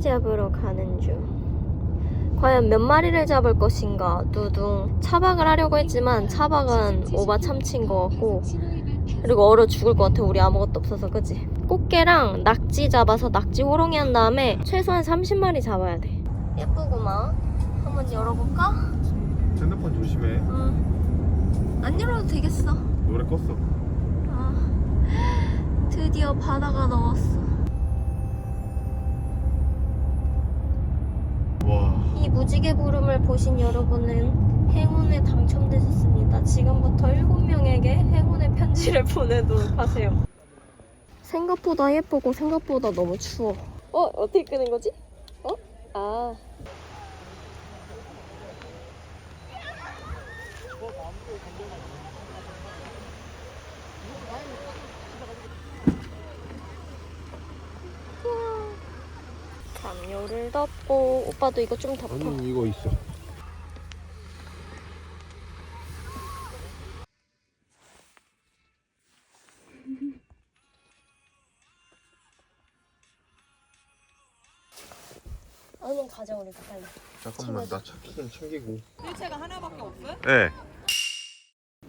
잡으러 가는 중. 과연 몇 마리를 잡을 것인가? 두둥. 차박을 하려고 했지만 차박은 오바 참치인 것 같고 그리고 얼어 죽을 것 같아. 우리 아무것도 없어서 그지? 꽃게랑 낙지 잡아서 낙지 호롱이 한 다음에 최소한 30마리 잡아야 돼. 예쁘구만. 한번 열어볼까? 핸드폰 조심해. 응. 안 열어도 되겠어. 노래 껐어. 아, 드디어 바다가 나왔어. 이 무지개 구름을 보신 여러분은 행운에 당첨되셨습니다. 지금부터 7명에게 행운의 편지를 보내도록 하세요. 생각보다 예쁘고 생각보다 너무 추워. 어? 어떻게 끄는 거지? 어? 아. 담요를 덮고 오빠도 이거 좀 덮어. 아니 이거 있어. 얼른 가자 우리 빨리. 잠깐만 나 찾기는 챙기고. 일체가 하나밖에 없어요? 네.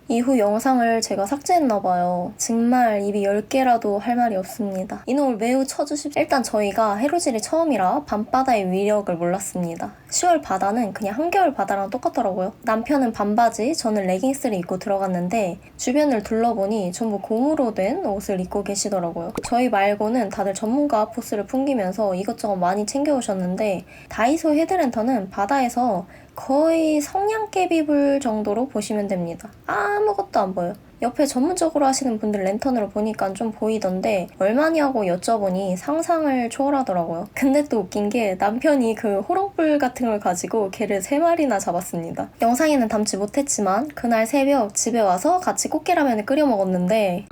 이후 영상을 제가 삭제했나봐요. 정말 입이 10개라도 할 말이 없습니다. 이놈을 매우 쳐주십시오. 일단 저희가 해루질이 처음이라 밤바다의 위력을 몰랐습니다. 10월 바다는 그냥 한겨울 바다랑 똑같더라고요. 남편은 반바지, 저는 레깅스를 입고 들어갔는데 주변을 둘러보니 전부 고무로 된 옷을 입고 계시더라고요. 저희 말고는 다들 전문가 포스를 풍기면서 이것저것 많이 챙겨오셨는데 다이소 헤드랜턴은 바다에서 거의 성냥개비 불 정도로 보시면 됩니다. 아무것도 안 보여요. 옆에 전문적으로 하시는 분들 랜턴으로 보니까 좀 보이던데 얼마냐고 여쭤보니 상상을 초월하더라고요. 근데 또 웃긴 게 남편이 그 호롱불 같은 걸 가지고 개를 세마리나 잡았습니다. 영상에는 담지 못했지만 그날 새벽 집에 와서 같이 꽃게라면을 끓여 먹었는데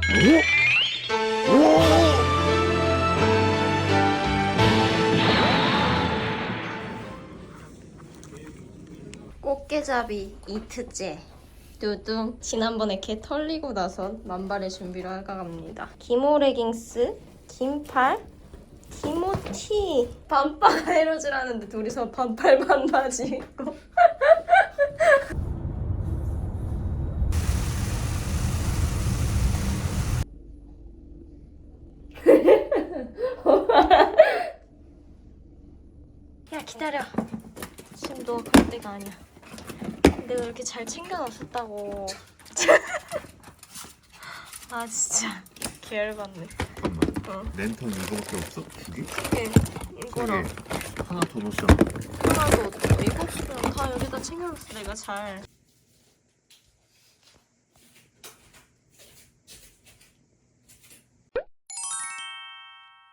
꽃게잡이 이트째 두둥. 지난번에 개 털리고 나선 만발의 준비를 하가 갑니다. 기모 레깅스 긴팔 기모티. 반팔 하는데 둘이서 반팔 반바지 입고. 야 기다려. 지금 너갈 때가 아니야 잘 챙겨놨었다고. 아 진짜 개열받네. 잠깐만. 어. 랜턴 이거밖에 없어? 두 개? 네, 이거랑 그게 하나 더 넣자. 하나도 없어. 이거 없으면 다 여기다 챙겨놨어 내가 잘.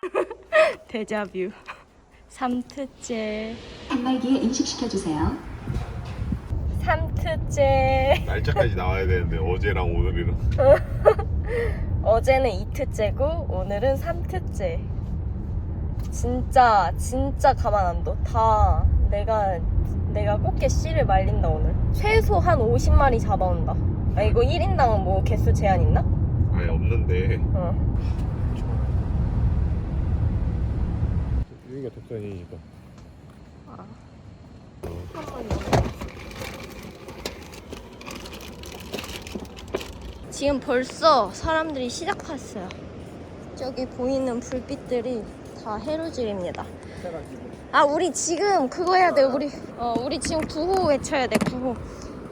데자뷰 3트째 단말기에 인식시켜주세요. 3트째 날짜까지 나와야 되는데 어제랑 오늘이랑. 어제는 2트째고 오늘은 3트째. 진짜 진짜 가만 안 둬. 다 내가 내가 꽃게 씨를 말린다 오늘. 최소 한 50마리 잡아온다. 아 이거 1인당 뭐 개수 제한 있나? 아예 없는데. 어. 여기가 독산이니까. 지금 벌써 사람들이 시작했어요. 저기 보이는 불빛들이 다 해루질입니다. 아 우리 지금 그거 해야 돼. 우리 어 우리 지금 구호 외쳐야 돼. 구호.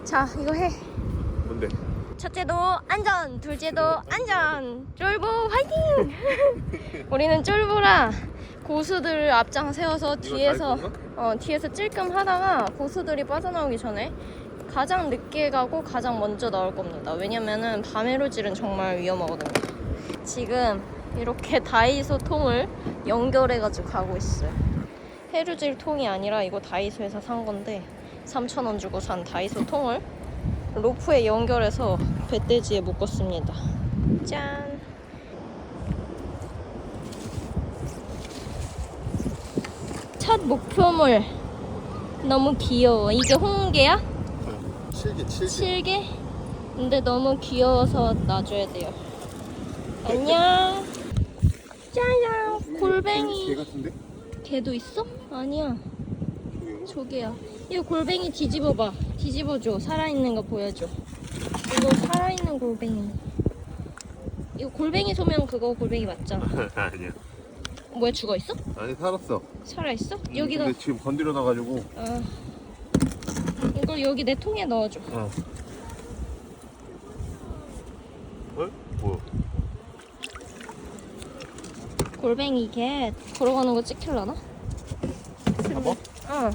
자 이거 해. 뭔데? 첫째도 안전, 둘째도 안전. 쫄보 화이팅! 우리는 쫄보라 고수들을 앞장 세워서 뒤에서? 어 뒤에서 찔끔 하다가 고수들이 빠져나오기 전에 가장 늦게 가고 가장 먼저 나올 겁니다. 왜냐면은 밤에로질은 정말 위험하거든요. 지금 이렇게 다이소 통을 연결해가지고 가고 있어요. 해루질 통이 아니라 이거 다이소에서 산 건데 3,000원 주고 산 다이소 통을 로프에 연결해서 배돼지에 묶었습니다. 짠! 첫 목표물 너무 귀여워. 이게 홍게야? 칠개 칠개. 칠개? 근데 너무 귀여워서 놔줘야 돼요. 안녕. 짜잔. 골뱅이. 같은데? 개도 있어? 아니야. 조개야. 이거 골뱅이 뒤집어봐. 뒤집어줘. 살아있는 거 보여줘. 이거 살아있는 골뱅이. 이거 골뱅이 소면 그거 골뱅이 맞잖아. 아니야. 뭐야 죽어 있어? 아니 살았어. 살아 있어? 여기다. 근데 지금 건드려 놔가지고. 아. 이걸 여기 내 통에 넣어줘. 어. 어? 뭐야? 골뱅이 개 걸어가는 거 찍힐라나? 잡아? 응.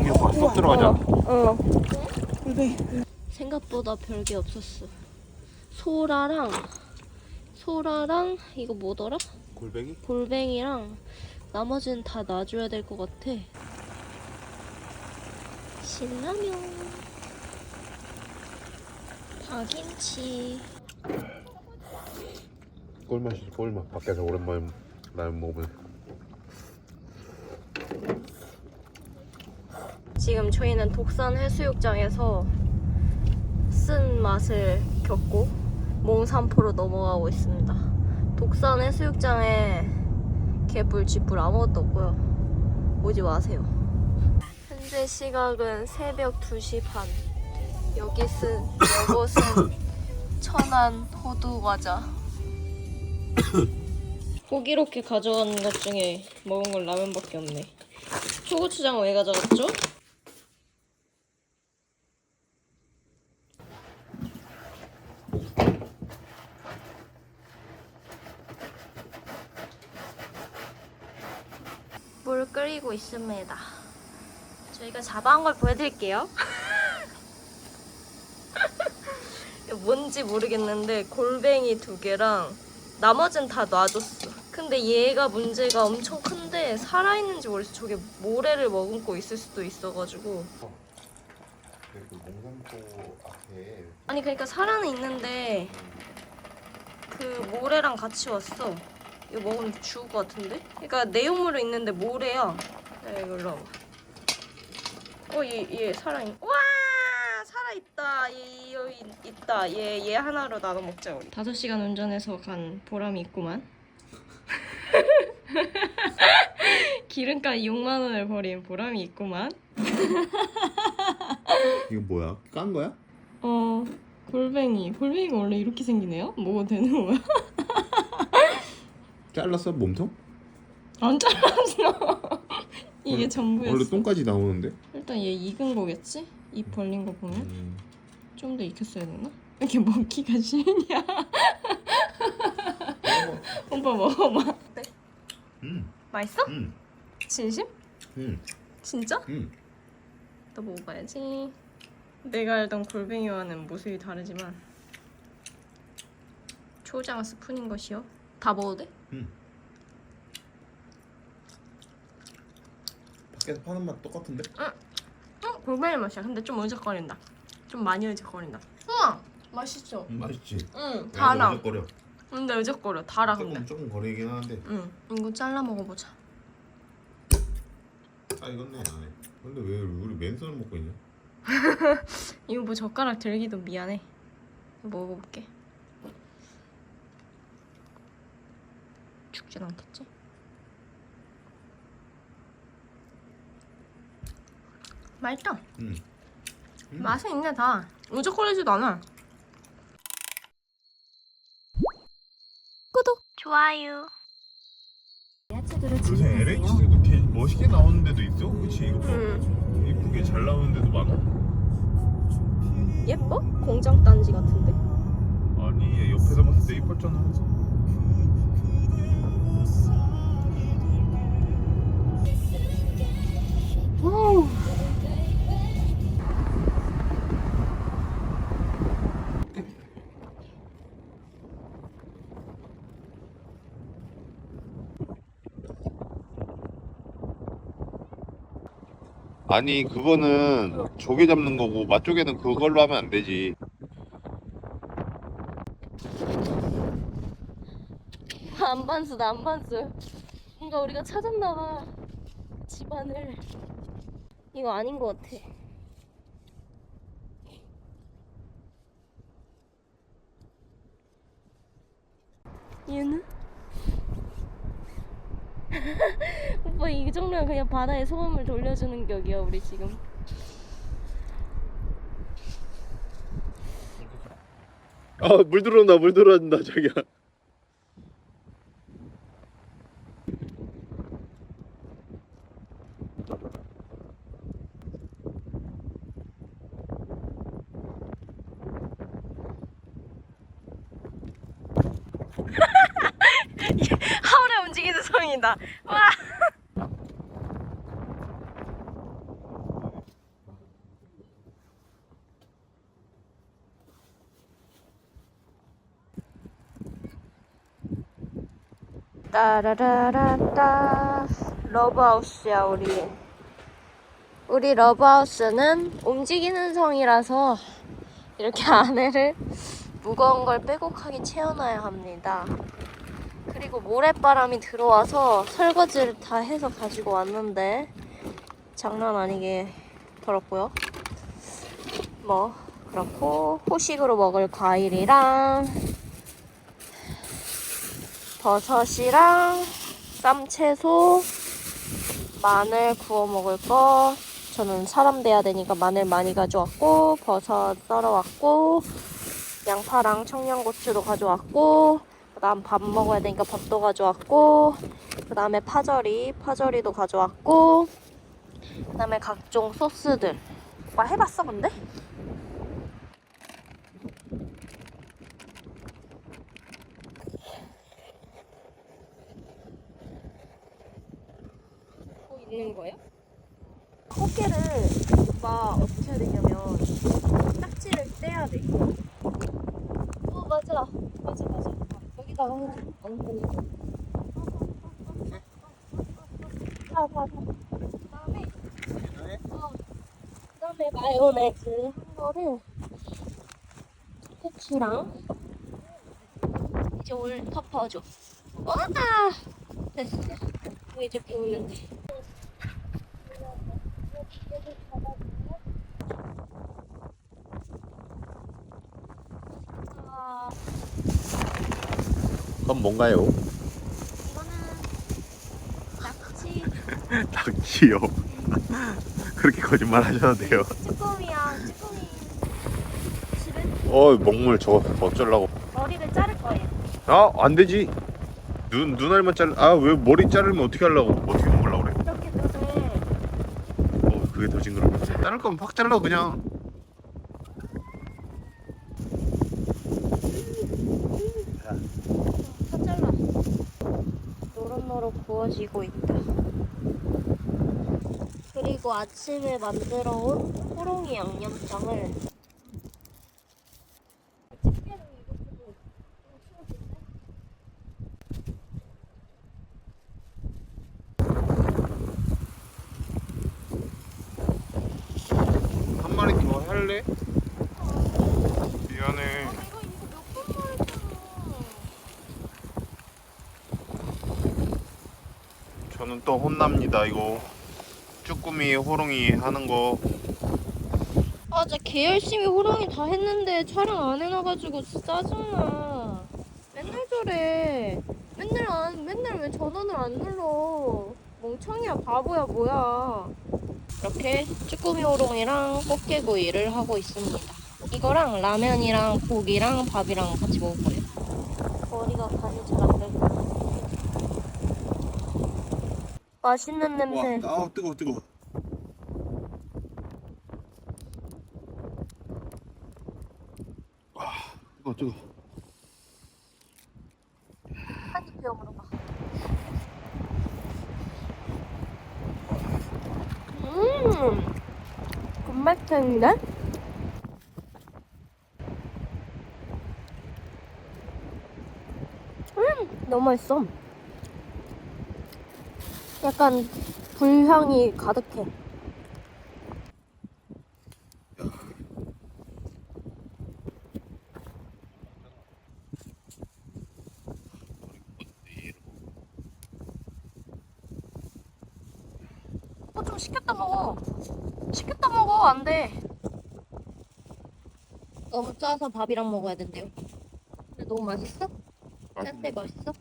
이게 쏙 들어가자. 어. 골뱅이. 생각보다 별게 없었어. 소라랑 소라랑 이거 뭐더라? 골뱅이? 골뱅이랑 나머지는 다 놔줘야 될 것 같아. 신라면, 파김치. 꿀맛이지 꿀맛. 밖에서 오랜만에 라면 먹으면. 지금 저희는 독산 해수욕장에서 쓴 맛을 겪고 몽산포로 넘어가고 있습니다. 독산 해수욕장에 개불, 쥐불 아무것도 없고요. 오지 마세요. 현재 시각은 새벽 2시 반. 여기 쓴 이것은 천안 호두 과자. 고기롭게 가져간 것 중에 먹은 건 라면밖에 없네. 초고추장 왜 가져갔죠? 물 끓이고 있습니다. 저희가 잡아온 걸 보여드릴게요. 뭔지 모르겠는데 골뱅이 두 개랑 나머진 다 놔줬어. 근데 얘가 문제가 엄청 큰데 살아있는지 모르겠어. 저게 모래를 머금고 있을 수도 있어가지고. 그 몽산포 앞에 아니 그러니까 살아는 있는데 그 모래랑 같이 왔어. 이거 먹으면 죽을 것 같은데? 그러니까 내용물은 있는데 모래야. 일로 와봐. 어, 얘, 얘 살아있. 와, 살아있다. 얘 여기 있다. 얘, 얘 하나로 나눠 먹자 우리. 다섯 시간 운전해서 간 보람이 있구만. 기름값 6만 원을 버린 보람이 있구만. 이거 뭐야? 깐 거야? 어, 골뱅이. 골뱅이가 원래 이렇게 생기네요? 먹어도 되는 거야? 잘랐어 몸통? 안 잘랐어. 이게 원래- 전부였어. 원래 똥까지 나오는데? 일단 얘 익은 거겠지? 입 벌린 거 보면 음. 좀 더 익혔어야 되나? 왜 이렇게 먹기가 싫냐? 오빠 먹어봐. 음. 맛있어? 음. 진심? 음. 진짜? 음. 또 먹어봐야지. 내가 알던 골뱅이와는 모습이 다르지만 초장 스푼인 것이요. 다 먹어도 돼? 음. 밖에서 파는 맛 똑같은데? 어, 골뱅이 맛이야. 근데 좀 으적거린다. 좀 많이 으적거린다. 우와, 맛있죠? 음, 맛있지. 응, 달아. 거려. 근데 으적거려. 달아 근데. 조금 조금 거리긴 하는데. 응, 이거 잘라 먹어보자. 아 이건네 안에. 근데 왜 우리 맨손을 먹고 있냐? 이거 뭐 젓가락 들기도 미안해. 먹어볼게. 죽진 않겠지? 맛있다. 음. 음. 맛은 있네 다. 우적거리지도 않아. 구독, 좋아요. 요새. LH들도 개 멋있게 나오는 데도 있어? 그치 이거 봐. 응. 이쁘게 잘 나오는 데도 많아. 예뻐? 공장 단지 같은데? 아니 옆에서 봤을 때 이뻤잖아. 아니 그거는 조개 잡는 거고 맛조개는 그걸로 하면 안 되지. 안반수다 안반수. 뭔가 우리가 찾았나봐. 집안을. 이거 아닌 것 같아. 얘는? 정도면 그냥 바다에 소금을 돌려주는 격이야 우리 지금. 아 물 들어온다 물 들어온다 자기야 하울의 움직이는 성이다. 와. 따라라라따. 러브하우스야 우리. 우리 러브하우스는 움직이는 성이라서 이렇게 안에를 무거운 걸 빼곡하게 채워놔야 합니다. 그리고 모래바람이 들어와서 설거지를 다 해서 가지고 왔는데 장난 아니게 더럽고요. 뭐 그렇고 후식으로 먹을 과일이랑 버섯이랑 쌈채소, 마늘 구워 먹을 거. 저는 사람 돼야 되니까 마늘 많이 가져왔고, 버섯 썰어왔고, 양파랑 청양고추도 가져왔고, 그 다음 밥 먹어야 되니까 밥도 가져왔고, 그 다음에 파절이, 파절이도 가져왔고, 그 다음에 각종 소스들. 오빠 해봤어, 근데? 뭐 있는 거예요? 꽃게를 오빠 어떻게 해야 되냐면 딱지를 떼야 돼. 어 맞아 맞아 맞아. 여기다가 얹고. 봐 봐. 그다음에 어 그다음에 마요네즈 한 거를 후추랑 이제 올 덮어줘. 와 됐어. 뭐 이제 돼. 아, 그건 뭔가요? 이거는 낙지 닭지요 그렇게 거짓말 하셔도 돼요. 쭈꾸미야 쭈꾸미. 집에 어 먹물 저거 어쩌려고. 머리를 자를 거예요. 아 안 되지. 눈, 눈알만 자르 아왜 머리 자르면 어떻게 하려고. 어떻게 그게 더 징그럽네 자를 거면 확 잘라 그냥. 구워지고 있다. 그리고 아침에 만들어 온 호롱이 양념장을 한 마리 더 할래? 미안해 저는 또 혼납니다 이거 쭈꾸미 호롱이 하는 거 아, 진짜 개 열심히 호랑이 다 했는데 촬영 안 해놔가지고 진짜 짜증나. 맨날 저래. 맨날 안, 맨날 왜 전원을 안 눌러. 멍청이야, 바보야, 뭐야. 이렇게 쭈꾸미 호롱이랑 꽃게구이를 하고 있습니다. 이거랑 라면이랑 고기랑 밥이랑 같이 먹을 거예요. 머리가 간이 잘 안 될 것 같아. 맛있는 냄새. 아 뜨거워 뜨거워 와 뜨거워 뜨거워 한입 배워 물어봐. 음, 군맛탱인데? 음, 너무 맛있어. 약간 불향이 가득해. 어, 좀 시켰다 먹어. 시켰다 먹어. 안 돼. 너무 짜서 밥이랑 먹어야 된대요. 근데 너무 맛있어? 짠데 맛있어?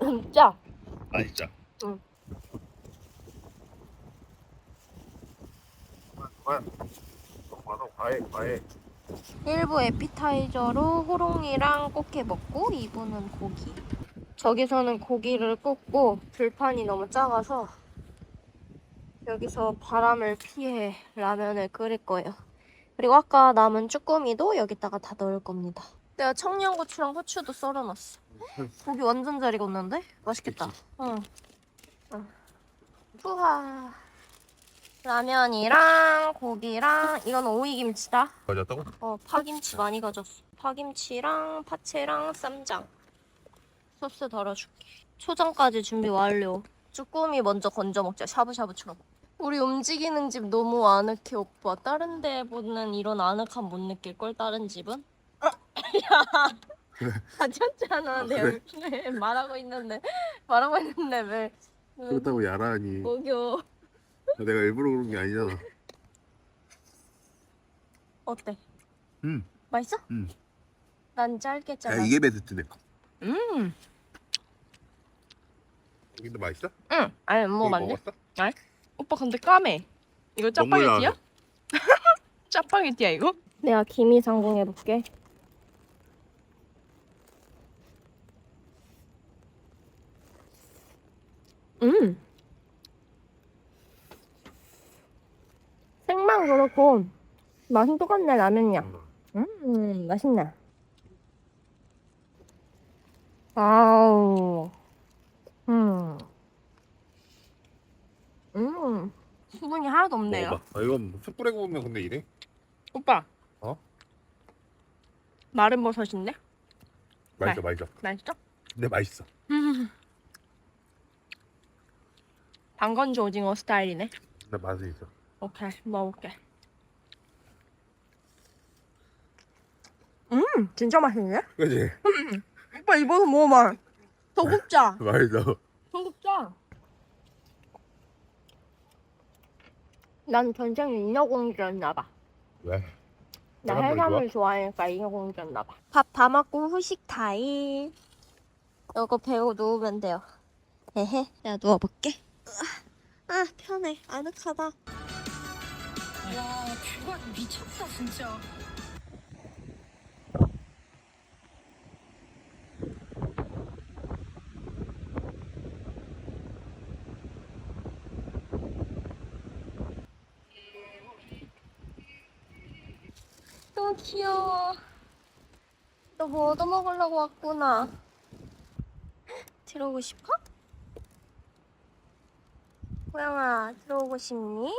진짜. 아 진짜. 응. 그만 그만. 너무 과해 과해. 1부 에피타이저로 호롱이랑 꽃게 먹고 2부는 고기. 저기서는 고기를 굽고 불판이 너무 작아서 여기서 바람을 피해 라면을 끓일 거예요. 그리고 아까 남은 쭈꾸미도 여기다가 다 넣을 겁니다. 내가 청양고추랑 후추도 썰어놨어. 고기 완전 잘 익었는데? 맛있겠다. 응. 응. 푸하. 라면이랑 고기랑 이건 오이김치다. 가졌다고? 어, 파김치 많이 가졌어. 파김치랑 파채랑 쌈장. 소스 덜어줄게. 초장까지 준비 완료. 쭈꾸미 먼저 건져 먹자. 샤브샤브처럼. 우리 움직이는 집 너무 아늑해 오빠. 다른 데 보는 이런 아늑함 못 느낄걸 다른 집은? 야, 다쳤잖아. 내 그래? 말하고 있는데 말하고 있는데 왜? 왜 그렇다고 야라니. 먹여? 내가 일부러 그런 게 아니잖아. 어때? 음. 맛있어? 음. 난 짧게 잘라. 베스트네. 음. 여기도 맛있어? 응. 아니 뭐 맞네. 먹었어? 오빠 근데 까매. 이거 짜파게티야? 짜파게티야 이거? 내가 김이 상공해 볼게. 음. 생만 그렇고 맛은 똑같네 라면이야. 음, 맛있네. 아우. 음. 음. 수분이 하나도 없네요. 먹어봐. 아, 이건 숯불에 구우면 근데 이래? 오빠. 어? 마른 버섯인데? 맛있어 맛있어. 맛있어? 근데 맛있어. 음. 방건조 오징어 스타일이네. 근데 맛은 있어. 오케이 먹어볼게. 음 진짜 맛있네. 그지? 오빠 이거 먹어봐. 소국자. 맛있어. 소국자. 난 전생 인어공주였나 봐. 왜? 나 해산물 해산물 좋아하니까 인어공주였나 봐. 밥 다 먹고 후식 타임. 이거 배우 누우면 돼요. 헤헤. 내가 누워볼게. 으아, 아 편해. 아늑하다. 와 뷰가 미쳤다 진짜. 너무 귀여워. 너 뭐 얻어먹으려고 왔구나. 들어오고 싶어? 고양아, 들어오고 싶니?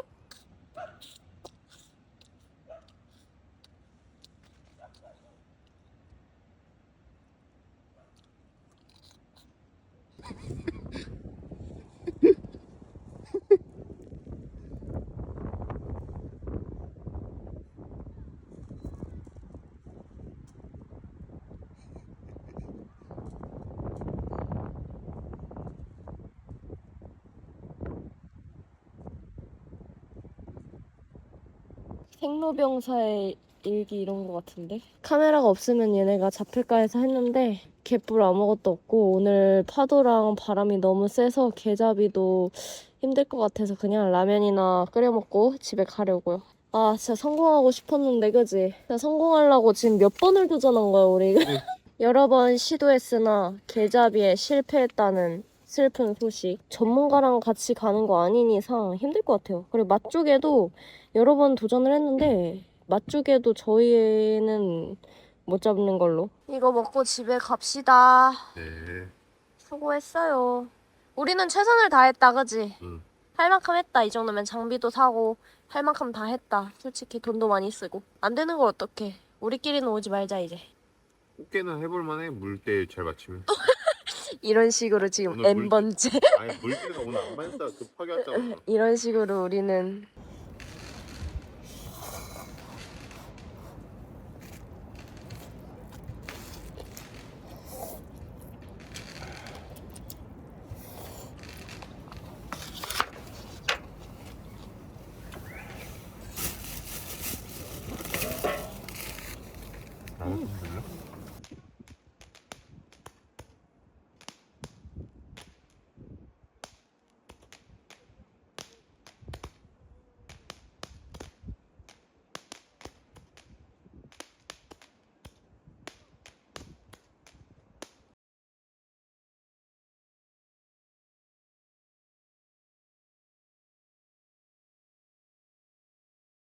생로병사의 일기 이런 거 같은데? 카메라가 없으면 얘네가 잡힐까 해서 했는데 개뿔 아무것도 없고 오늘 파도랑 바람이 너무 세서 개잡이도 힘들 것 같아서 그냥 라면이나 끓여 먹고 집에 가려고요. 아 진짜 성공하고 싶었는데 그지? 진짜 성공하려고 지금 몇 번을 도전한 거야 우리 여러 번 시도했으나 개잡이에 실패했다는 슬픈 소식 전문가랑 같이 가는 거 아닌 이상 힘들 것 같아요 그리고 맛 쪽에도 여러 번 도전을 했는데 맛 쪽에도 저희는 못 잡는 걸로 이거 먹고 집에 갑시다 네. 수고했어요 우리는 최선을 다했다 그지? 응. 할 만큼 했다 이 정도면 장비도 사고 할 만큼 다 했다 솔직히 돈도 많이 쓰고 안 되는 걸 어떡해 우리끼리는 오지 말자 이제 꽃게는 해볼만해. 물때 잘 맞추면. 이런 식으로 지금 오늘 물- N번째 아니 물때가 오늘 안 맞았다. 급하게 왔다고. 이런 식으로 우리는